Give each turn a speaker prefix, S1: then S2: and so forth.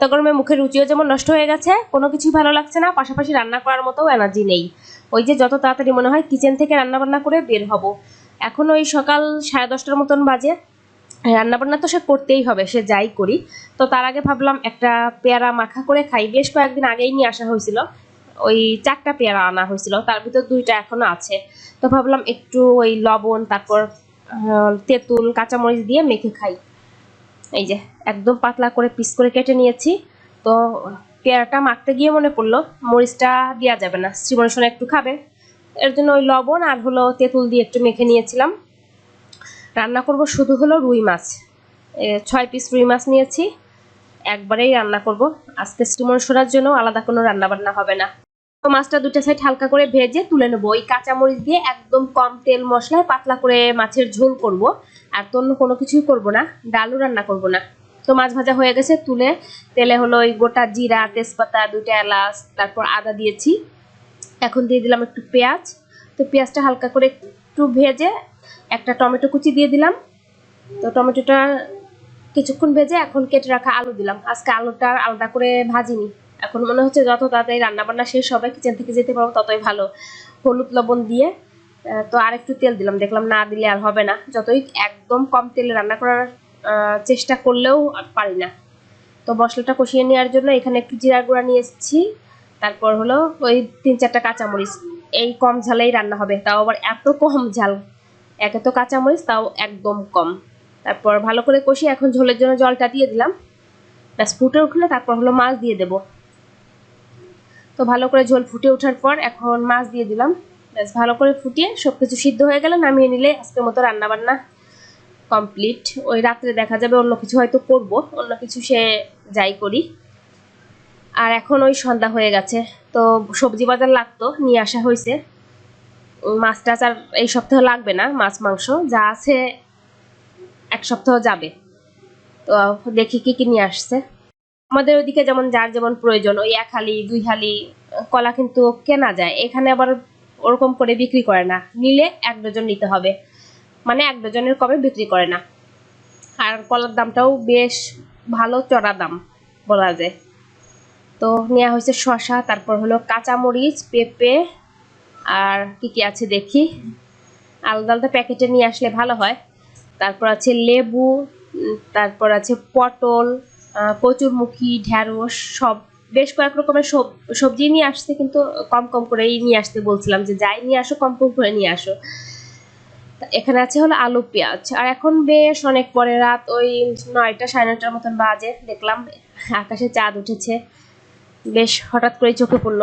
S1: তো গরমে মুখের রুচিও যেমন নষ্ট হয়ে গেছে, কোনো কিছুই ভালো লাগছে না, পাশাপাশি রান্না করার মতো এনার্জি নেই। ওই যে যত তাড়াতাড়ি মনে হয় কিচেন থেকে রান্না বান্না করে বের হব। এখন ওই সকাল সাড়ে দশটার মতন বাজে। রান্না বান্না তো সে করতেই হবে, সে যাই করি। তো তার আগে ভাবলাম একটা পেয়ারা মাখা করে খাই। বেশ কয়েকদিন আগেই নিয়ে আসা হয়েছিল। ওই চারটা পেয়ারা আনা হয়েছিল। তার ভিতর দুইটা এখনও আছে। তো ভাবলাম একটু ওই লবণ, তারপর তেঁতুল, কাঁচামরিচ দিয়ে মেখে খাই। এই যে, একদম পাতলা করে পিস করে কেটে নিয়েছি। তো, পেয়ারাটা মাখতে গিয়ে মনে পড়ল, মরিচটা দেওয়া যাবে না শ্রীমনসোনা একটু খাবে। এর জন্য ওই লবণ আর হলো তেঁতুল দিয়ে একটু মেখে নিয়েছিলাম। রান্না করব শুধু হলো রুই মাছ। ছয় পিস রুই মাছ নিয়েছি। একবারেই রান্না করব। আজকে শ্রীমনসোনার জন্য আলাদা কোনো রান্না বান্না হবে না। মাছটা দুটো সাইড হালকা করে ভেজে তুলে নেব। ওই কাঁচামরিচ দিয়ে একদম কম তেল মশলায় পাতলা করে মাছের ঝোল করব। আর তো অন্য কোনো কিছুই করব না, ডালও রান্না করব না। তো মাছ ভাজা হয়ে গেছে, তুলে তেলে হলো ওই গোটা জিরা, তেজপাতা দুটো এলাচ, তারপর আদা দিয়েছি। এখন দিয়ে দিলাম একটু পেঁয়াজ। তো পেঁয়াজটা হালকা করে একটু ভেজে একটা টমেটো কুচি দিয়ে দিলাম। তো টমেটোটা কিছুক্ষণ ভেজে এখন কেটে রাখা আলু দিলাম। আজকে আলুটা আলাদা করে ভাজিনি। এখন মনে হচ্ছে যত তাড়াতাড়ি রান্না বান্না শেষ হবে কিচেন থেকে যেতে পারব ততই ভালো। হলুদ লবণ দিয়ে তো আর একটু তেল দিলাম। দেখলাম না দিলে আর হবে না। যতই একদম কম তেলে রান্না করার চেষ্টা করলেও আর পারি না। তো মশলাটা কষিয়ে নেওয়ার জন্য এখানে একটু জিরা গুঁড়া নিয়ে এসেছি। তারপর হলো ওই তিন চারটা কাঁচামরিচ। এই কম ঝালেই রান্না হবে। তাও আবার এত কম ঝাল। একে তো কাঁচামরিচ, তাও একদম কম। তারপর ভালো করে কষিয়ে এখন ঝোলের জন্য জলটা দিয়ে দিলাম। ব্যাস, ফুটে উঠলে তারপর হলো মাছ দিয়ে দেব। তো ভালো করে ঝোল ফুটে ওঠার পর এখন মাছ দিয়ে দিলাম। ব্যাস, ভালো করে ফুটিয়ে সব কিছু সিদ্ধ হয়ে গেলে নামিয়ে নিলে আজকের মতো রান্না বান্না কমপ্লিট ওই রাত্রে দেখা যাবে অন্য কিছু হয়তো করব, অন্য কিছু সে যাই করি। আর এখন ওই সন্ধ্যা হয়ে গেছে, তো সবজি বাজার লাগতো, নিয়ে আসা হয়েছে। মাছ টাছ আর এই সপ্তাহ লাগবে না, মাছ মাংস যা আছে এক সপ্তাহ যাবে। তো দেখি কি কি নিয়ে আসছে। আমাদের ওইদিকে যেমন যার যেমন প্রয়োজন, ওই এক হালি, দুই হালি, কলা কিন্তু কেনা যায়। এখানে আবার ওরকম করে বিক্রি করে না। নিলে এক ডজন নিতে হবে। মানে এক ডজনের কমে বিক্রি করে না। আর কলার দামটাও বেশ ভালো চড়া দাম বলা যায়। তো নেওয়া হয়েছে শশা তারপর হলো কাঁচামরিচ, পেঁপে, আর কি কি আছে দেখি। আলাদা আলাদা প্যাকেটে নিয়ে আসলে ভালো হয়। তারপর আছে লেবু তারপর আছে পটল কচুরমুখী, ঢ্যাঁড়স, সব, বেশ কয়েক রকমের সব, সবজি নিয়ে আসছে, কিন্তু কম কম করেই নিয়ে আসতে বলছিলাম যে যাই নিয়ে আসো, কম কম করে নিয়ে আসো। এখানে আছে হলো আলু, পেঁয়াজ। আর এখন বেশ অনেক পরে, রাত ওই নয়টা সাড়ে নয়টার মতন বাজে, দেখলাম। আকাশে চাঁদ উঠেছে। বেশ হঠাৎ করেই চোখে পড়ল।